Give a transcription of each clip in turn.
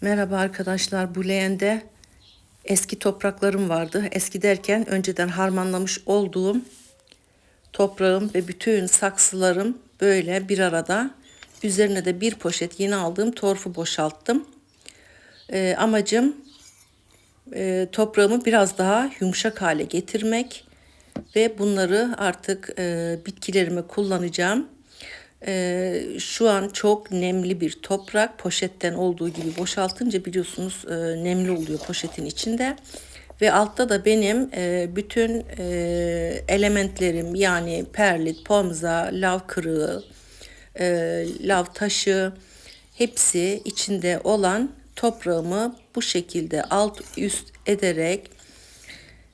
Merhaba arkadaşlar. Bu leğende eski topraklarım vardı. Eski derken önceden harmanlamış olduğum toprağım ve bütün saksılarım böyle bir arada. Üzerine de bir poşet yeni aldığım torfu boşalttım. Ee, amacım e, toprağımı biraz daha yumuşak hale getirmek ve bunları artık e, bitkilerime kullanacağım. Ee, şu an çok nemli bir toprak poşetten olduğu gibi boşaltınca biliyorsunuz e, nemli oluyor poşetin içinde ve altta da benim e, bütün e, elementlerim yani perlit, pomza, lav kırığı, e, lav taşı hepsi içinde olan toprağımı bu şekilde alt üst ederek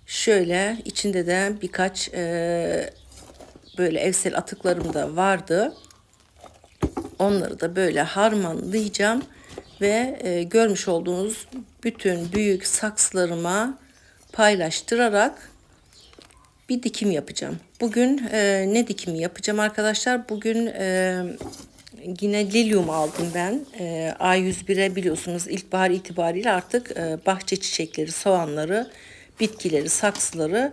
şöyle içinde de birkaç e, böyle evsel atıklarım da vardı. Onları da böyle harmanlayacağım ve e, görmüş olduğunuz bütün büyük saksılarıma paylaştırarak bir dikim yapacağım. Bugün e, ne dikimi yapacağım arkadaşlar? Bugün e, yine lilyum aldım ben. E, A101'e biliyorsunuz ilkbahar itibariyle artık e, bahçe çiçekleri, soğanları, bitkileri, saksıları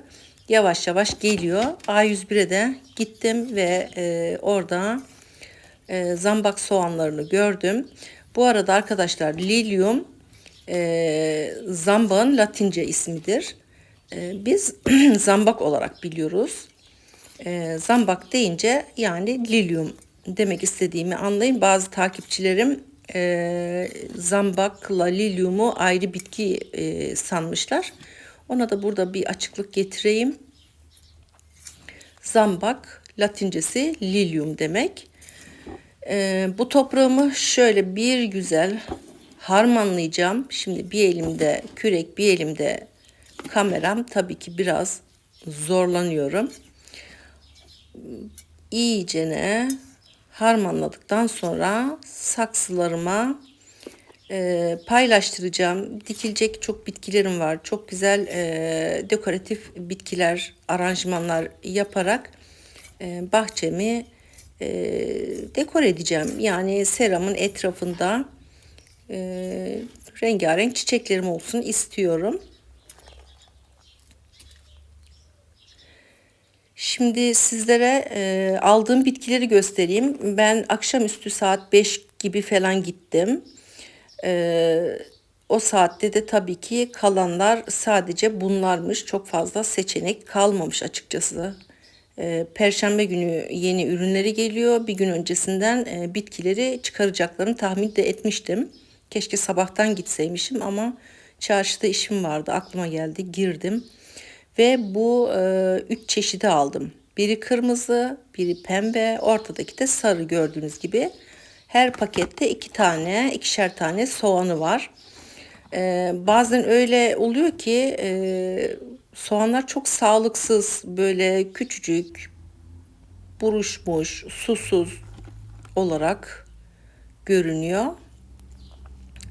yavaş yavaş geliyor. A101'e de gittim ve e, orada e, zambak soğanlarını gördüm. Bu arada arkadaşlar lilyum e, zambağın latince ismidir. E, biz zambak olarak biliyoruz. E, zambak deyince yani lilyum demek istediğimi anlayın. Bazı takipçilerim e, zambakla lilyumu ayrı bitki e, sanmışlar. Ona da burada bir açıklık getireyim. Zambak latincesi lilyum demek. Ee, bu toprağımı şöyle bir güzel harmanlayacağım. Şimdi bir elimde kürek bir elimde kameram tabii ki biraz zorlanıyorum. İyicene harmanladıktan sonra saksılarıma e, paylaştıracağım. Dikilecek çok bitkilerim var. Çok güzel e, dekoratif bitkiler, aranjmanlar yaparak e, bahçemi e, dekor edeceğim. Yani seramın etrafında e, rengarenk çiçeklerim olsun istiyorum. Şimdi sizlere e, aldığım bitkileri göstereyim. Ben akşamüstü saat 5 gibi falan gittim. E, o saatte de tabii ki kalanlar sadece bunlarmış. Çok fazla seçenek kalmamış açıkçası. E, Perşembe günü yeni ürünleri geliyor. Bir gün öncesinden e, bitkileri çıkaracaklarını tahmin de etmiştim. Keşke sabahtan gitseymişim ama çarşıda işim vardı. Aklıma geldi girdim. Ve bu e, üç çeşidi aldım. Biri kırmızı, biri pembe, ortadaki de sarı gördüğünüz gibi. Her pakette iki tane, ikişer tane soğanı var. Ee, bazen öyle oluyor ki e, soğanlar çok sağlıksız, böyle küçücük, buruşmuş, susuz olarak görünüyor.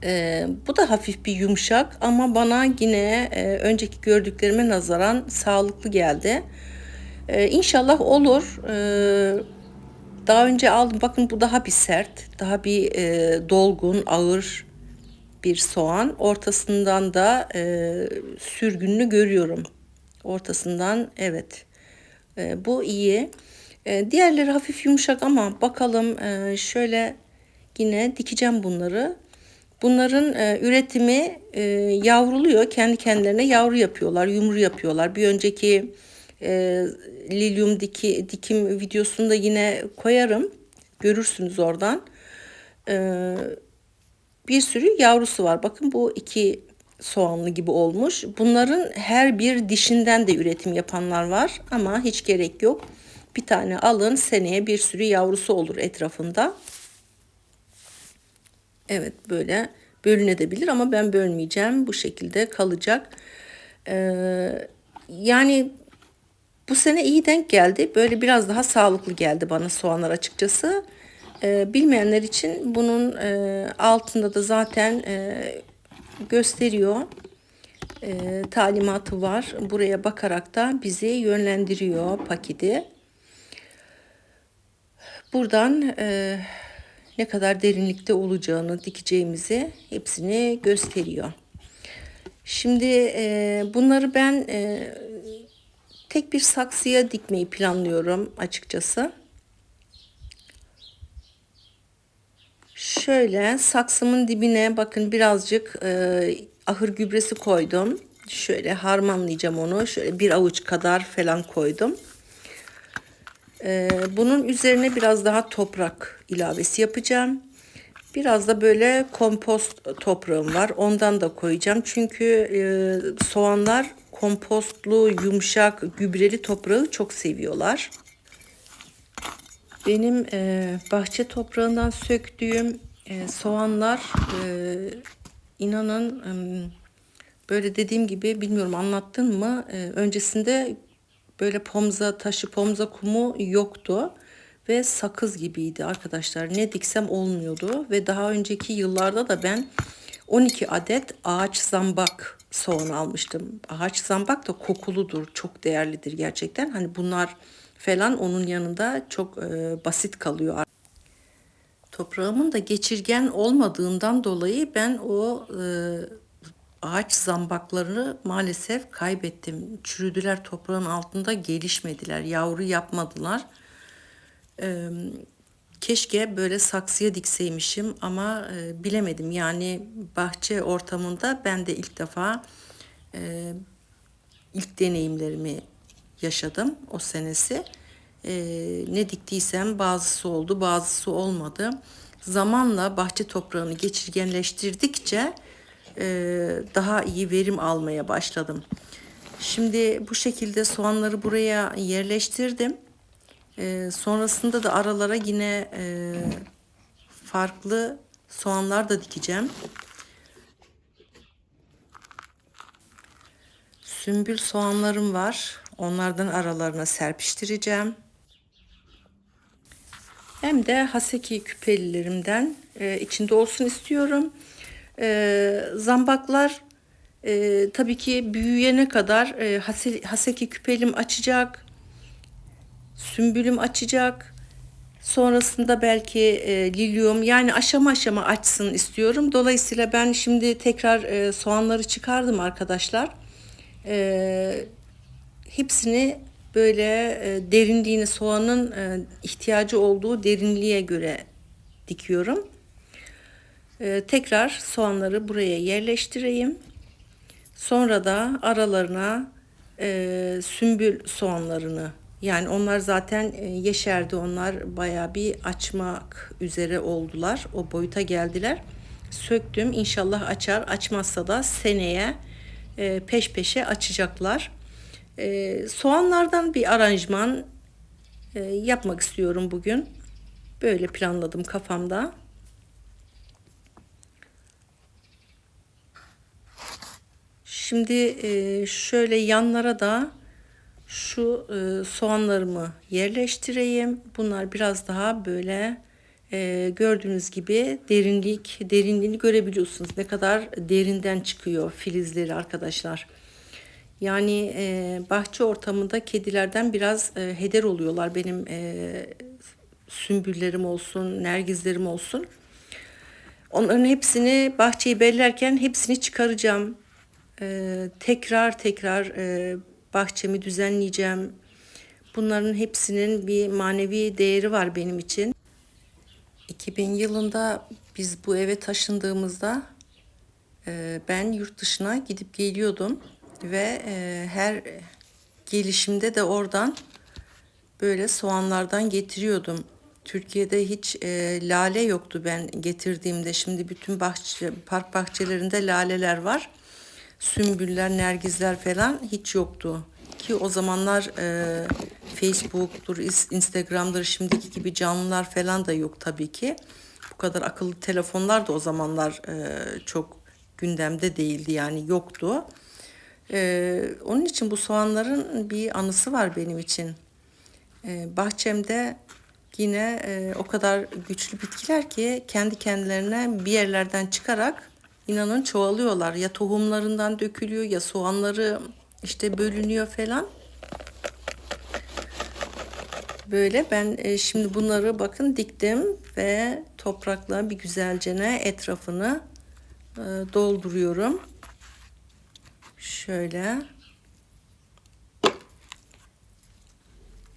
Ee, bu da hafif bir yumuşak ama bana yine e, önceki gördüklerime nazaran sağlıklı geldi. Ee, inşallah olur. Ee, daha önce aldım. Bakın bu daha bir sert, daha bir e, dolgun, ağır bir soğan. Ortasından da e, sürgününü görüyorum. Ortasından evet. E, bu iyi. E, diğerleri hafif yumuşak ama bakalım e, şöyle yine dikeceğim bunları. Bunların e, üretimi e, yavruluyor. Kendi kendilerine yavru yapıyorlar, yumru yapıyorlar. Bir önceki e, lilyum diki, dikim videosunu da yine koyarım. Görürsünüz oradan. E, bir sürü yavrusu var. Bakın bu iki soğanlı gibi olmuş. Bunların her bir dişinden de üretim yapanlar var ama hiç gerek yok. Bir tane alın seneye bir sürü yavrusu olur etrafında. Evet böyle bölünebilir ama ben bölmeyeceğim. Bu şekilde kalacak. Ee, yani bu sene iyi denk geldi. Böyle biraz daha sağlıklı geldi bana soğanlar açıkçası. Ee, bilmeyenler için bunun e, altında da zaten e, gösteriyor. E, talimatı var. Buraya bakarak da bizi yönlendiriyor paketi. Buradan e, ne kadar derinlikte olacağını dikeceğimizi hepsini gösteriyor. Şimdi e, bunları ben e, tek bir saksıya dikmeyi planlıyorum açıkçası. Şöyle saksımın dibine bakın birazcık e, ahır gübresi koydum. Şöyle harmanlayacağım onu. Şöyle bir avuç kadar falan koydum. E, bunun üzerine biraz daha toprak ilavesi yapacağım. Biraz da böyle kompost toprağım var. Ondan da koyacağım. Çünkü e, soğanlar kompostlu, yumuşak, gübreli toprağı çok seviyorlar. Benim e, bahçe toprağından söktüğüm e, soğanlar e, inanın böyle dediğim gibi bilmiyorum anlattın mı? E, öncesinde böyle pomza taşı, pomza kumu yoktu ve sakız gibiydi arkadaşlar. Ne diksem olmuyordu ve daha önceki yıllarda da ben 12 adet ağaç zambak soğan almıştım. Ağaç zambak da kokuludur, çok değerlidir gerçekten. Hani bunlar falan onun yanında çok e, basit kalıyor. Toprağımın da geçirgen olmadığından dolayı ben o e, ağaç zambaklarını maalesef kaybettim. Çürüdüler toprağın altında gelişmediler, yavru yapmadılar. E, keşke böyle saksıya dikseymişim ama e, bilemedim. Yani bahçe ortamında ben de ilk defa e, ilk deneyimlerimi yaşadım o senesi. E, ne diktiysem bazısı oldu bazısı olmadı. Zamanla bahçe toprağını geçirgenleştirdikçe e, daha iyi verim almaya başladım. Şimdi bu şekilde soğanları buraya yerleştirdim. E, sonrasında da aralara yine e, farklı soğanlar da dikeceğim. Sümbül soğanlarım var. Onlardan aralarına serpiştireceğim. Hem de haseki küpelilerimden e, içinde olsun istiyorum. E, zambaklar e, tabii ki büyüyene kadar e, hase, haseki küpelim açacak. Sümbülüm açacak. Sonrasında belki e, lilyum yani aşama aşama açsın istiyorum. Dolayısıyla ben şimdi tekrar e, soğanları çıkardım arkadaşlar. E, hepsini böyle e, derinliğini soğanın e, ihtiyacı olduğu derinliğe göre dikiyorum. E, tekrar soğanları buraya yerleştireyim. Sonra da aralarına sümbül soğanlarını yani onlar zaten yeşerdi onlar baya bir açmak üzere oldular o boyuta geldiler. Söktüm inşallah açar açmazsa da seneye peş peşe açacaklar. E, soğanlardan bir aranjman e, yapmak istiyorum bugün. Böyle planladım kafamda. Şimdi e, şöyle yanlara da şu e, soğanlarımı yerleştireyim. Bunlar biraz daha böyle e, gördüğünüz gibi derinlik derinliğini görebiliyorsunuz. Ne kadar derinden çıkıyor filizleri arkadaşlar. Yani e, bahçe ortamında kedilerden biraz e, heder oluyorlar. Benim e, sümbüllerim olsun, nergizlerim olsun. Onların hepsini bahçeyi bellerken hepsini çıkaracağım. E, tekrar tekrar e, bahçemi düzenleyeceğim. Bunların hepsinin bir manevi değeri var benim için. 2000 yılında biz bu eve taşındığımızda e, ben yurt dışına gidip geliyordum ve e, her gelişimde de oradan böyle soğanlardan getiriyordum. Türkiye'de hiç e, lale yoktu ben getirdiğimde. Şimdi bütün bahçe, park bahçelerinde laleler var. Sümbüller, nergizler falan hiç yoktu. Ki o zamanlar e, Facebook'tur, Instagram'dır şimdiki gibi canlılar falan da yok tabii ki. Bu kadar akıllı telefonlar da o zamanlar e, çok gündemde değildi yani yoktu. Ee, onun için bu soğanların bir anısı var benim için. Ee, bahçemde yine e, o kadar güçlü bitkiler ki kendi kendilerine bir yerlerden çıkarak inanın çoğalıyorlar. Ya tohumlarından dökülüyor ya soğanları işte bölünüyor falan. Böyle ben e, şimdi bunları bakın diktim ve toprakla bir güzelcene etrafını e, dolduruyorum. Şöyle.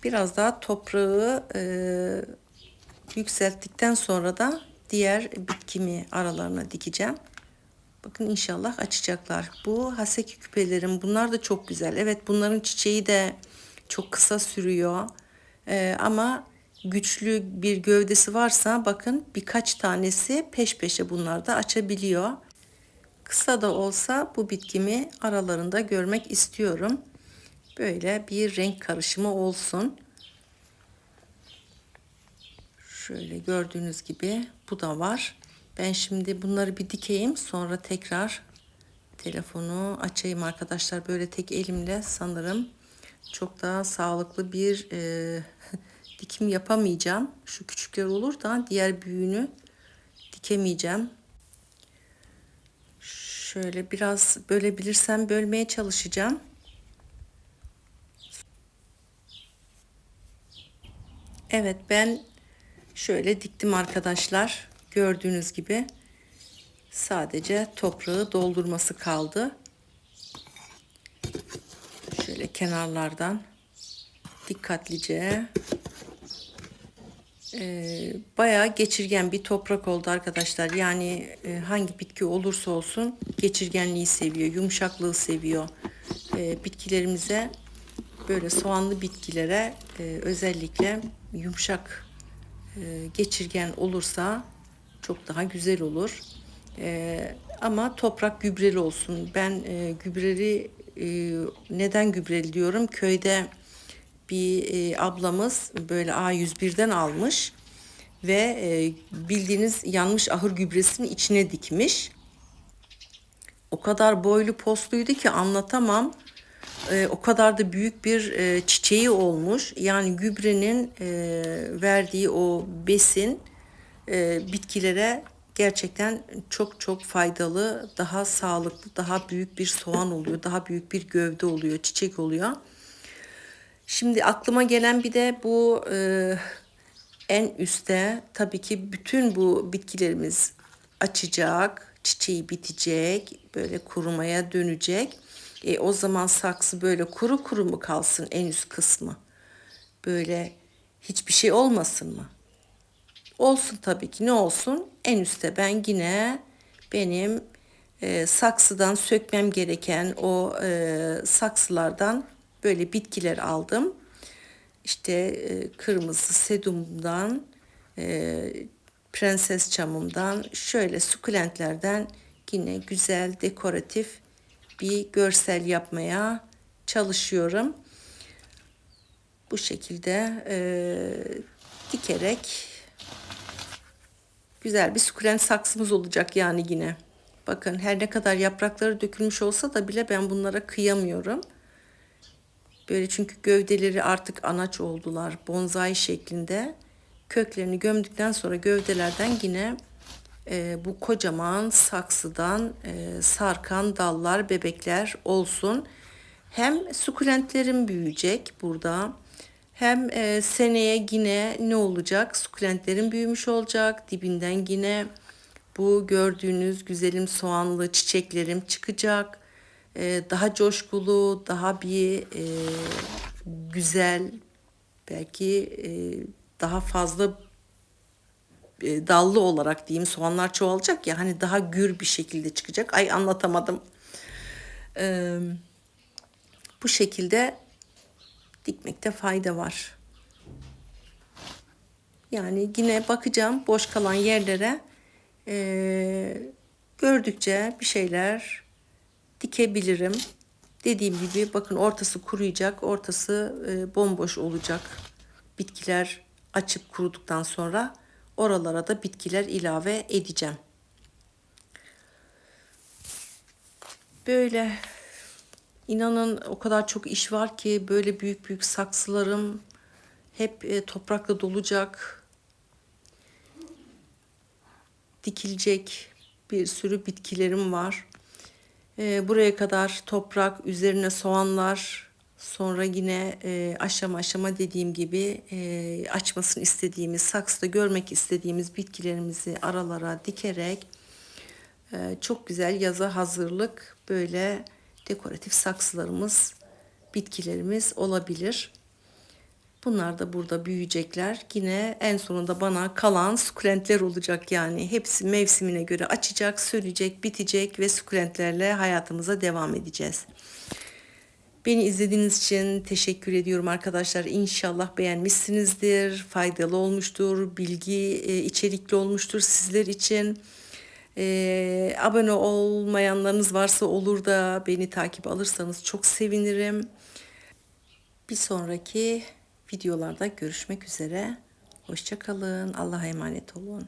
Biraz daha toprağı e, yükselttikten sonra da diğer bitkimi aralarına dikeceğim. Bakın inşallah açacaklar. Bu haseki küpelerim bunlar da çok güzel. Evet bunların çiçeği de çok kısa sürüyor. Ee, ama güçlü bir gövdesi varsa bakın birkaç tanesi peş peşe bunlarda açabiliyor. Kısa da olsa bu bitkimi aralarında görmek istiyorum. Böyle bir renk karışımı olsun. Şöyle gördüğünüz gibi bu da var. Ben şimdi bunları bir dikeyim sonra tekrar telefonu açayım arkadaşlar. Böyle tek elimle sanırım çok daha sağlıklı bir e, dikim yapamayacağım. Şu küçükler olur da diğer büyüğünü dikemeyeceğim. Şöyle biraz bölebilirsem bölmeye çalışacağım. Evet ben şöyle diktim arkadaşlar. Gördüğünüz gibi sadece toprağı doldurması kaldı. Şöyle kenarlardan dikkatlice e, bayağı geçirgen bir toprak oldu arkadaşlar. Yani e, hangi bitki olursa olsun geçirgenliği seviyor, yumuşaklığı seviyor. E, bitkilerimize böyle soğanlı bitkilere e, özellikle yumuşak e, geçirgen olursa çok daha güzel olur. E, ama toprak gübreli olsun. Ben e, gübreli e, neden gübreli diyorum? Köyde bir e, ablamız böyle A101'den almış ve e, bildiğiniz yanmış ahır gübresini içine dikmiş. O kadar boylu posluydu ki anlatamam. E, o kadar da büyük bir e, çiçeği olmuş. Yani gübrenin e, verdiği o besin e, bitkilere gerçekten çok çok faydalı, daha sağlıklı, daha büyük bir soğan oluyor, daha büyük bir gövde oluyor, çiçek oluyor. Şimdi aklıma gelen bir de bu e, en üstte tabii ki bütün bu bitkilerimiz açacak, çiçeği bitecek, böyle kurumaya dönecek. E, o zaman saksı böyle kuru kuru mu kalsın en üst kısmı? Böyle hiçbir şey olmasın mı? Olsun tabii ki ne olsun? En üstte ben yine benim e, saksıdan sökmem gereken o e, saksılardan böyle bitkiler aldım. İşte e, kırmızı sedumdan, e, prenses çamımdan, şöyle sukulentlerden yine güzel dekoratif bir görsel yapmaya çalışıyorum. Bu şekilde e, dikerek güzel bir sukulent saksımız olacak yani yine. Bakın her ne kadar yaprakları dökülmüş olsa da bile ben bunlara kıyamıyorum. Böyle çünkü gövdeleri artık anaç oldular. Bonsai şeklinde. Köklerini gömdükten sonra gövdelerden yine e, bu kocaman saksıdan e, sarkan dallar, bebekler olsun. Hem sukulentlerim büyüyecek burada. Hem e, seneye yine ne olacak? Sukulentlerim büyümüş olacak. Dibinden yine bu gördüğünüz güzelim soğanlı çiçeklerim çıkacak. E, daha coşkulu, daha bir e, güzel, belki e, daha fazla e, dallı olarak diyeyim soğanlar çoğalacak ya hani daha gür bir şekilde çıkacak. Ay anlatamadım. E, bu şekilde dikmekte fayda var. Yani yine bakacağım boş kalan yerlere e, gördükçe bir şeyler dikebilirim. Dediğim gibi bakın ortası kuruyacak, ortası e, bomboş olacak. Bitkiler açıp kuruduktan sonra oralara da bitkiler ilave edeceğim. Böyle inanın o kadar çok iş var ki böyle büyük büyük saksılarım hep e, toprakla dolacak. Dikilecek bir sürü bitkilerim var. E, buraya kadar toprak, üzerine soğanlar, Sonra yine e, aşama aşama dediğim gibi e, açmasını istediğimiz, saksıda görmek istediğimiz bitkilerimizi aralara dikerek e, çok güzel yaza hazırlık böyle dekoratif saksılarımız, bitkilerimiz olabilir. Bunlar da burada büyüyecekler. Yine en sonunda bana kalan sukulentler olacak yani. Hepsi mevsimine göre açacak, sönecek, bitecek ve sukulentlerle hayatımıza devam edeceğiz. Beni izlediğiniz için teşekkür ediyorum arkadaşlar. İnşallah beğenmişsinizdir, faydalı olmuştur, bilgi e, içerikli olmuştur sizler için. E, abone olmayanlarınız varsa olur da beni takip alırsanız çok sevinirim. Bir sonraki videolarda görüşmek üzere. Hoşçakalın. Allah'a emanet olun.